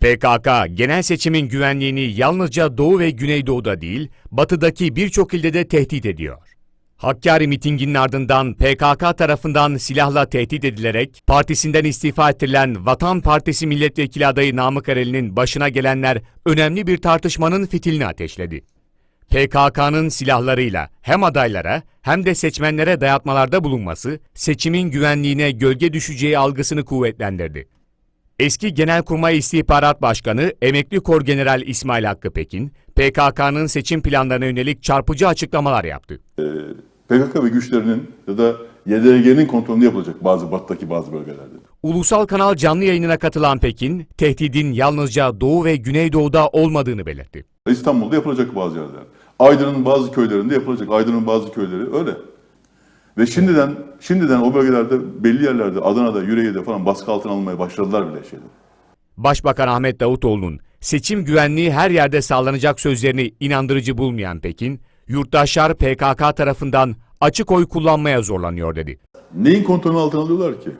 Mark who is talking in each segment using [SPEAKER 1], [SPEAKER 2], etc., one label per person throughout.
[SPEAKER 1] PKK, genel seçimin güvenliğini yalnızca Doğu ve Güneydoğu'da değil, Batı'daki birçok ilde de tehdit ediyor. Hakkari mitinginin ardından PKK tarafından silahla tehdit edilerek partisinden istifa ettirilen Vatan Partisi milletvekili adayı Namık Erel'in başına gelenler önemli bir tartışmanın fitilini ateşledi. PKK'nın silahlarıyla hem adaylara hem de seçmenlere dayatmalarda bulunması seçimin güvenliğine gölge düşeceği algısını kuvvetlendirdi. Eski Genelkurmay İstihbarat Başkanı Emekli Kor General İsmail Hakkı Pekin, PKK'nın seçim planlarına yönelik çarpıcı açıklamalar yaptı.
[SPEAKER 2] PKK ve güçlerinin ya da YDG'nin kontrolünde yapılacak bazı batıdaki bazı bölgelerde.
[SPEAKER 1] Ulusal kanal canlı yayınına katılan Pekin, tehdidin yalnızca Doğu ve Güneydoğu'da olmadığını belirtti.
[SPEAKER 2] İstanbul'da yapılacak bazı yerler. Aydın'ın bazı köylerinde yapılacak. Aydın'ın bazı köyleri öyle. Ve şimdiden şimdiden o bölgelerde belli yerlerde Adana'da, Yüreğir'de falan baskı altına almaya başladılar bile şeyler.
[SPEAKER 1] Başbakan Ahmet Davutoğlu'nun seçim güvenliği her yerde sağlanacak sözlerini inandırıcı bulmayan Pekin, yurttaşlar PKK tarafından açık oy kullanmaya zorlanıyor dedi.
[SPEAKER 2] Neyin kontrolü altına alıyorlar ki?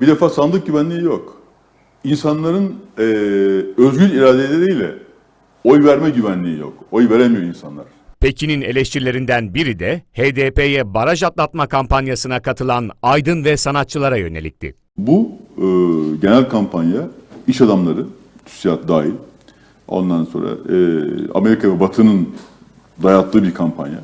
[SPEAKER 2] Bir defa sandık güvenliği yok. İnsanların eee özgür iradeleriyle oy verme güvenliği yok. Oy veremiyor insanlar.
[SPEAKER 1] Pekin'in eleştirilerinden biri de HDP'ye baraj atlatma kampanyasına katılan aydın ve sanatçılara yönelikti.
[SPEAKER 2] Bu eee, genel kampanya iş adamları, TÜSİAD dahil, ondan sonra eee, Amerika ve Batı'nın dayattığı bir kampanya.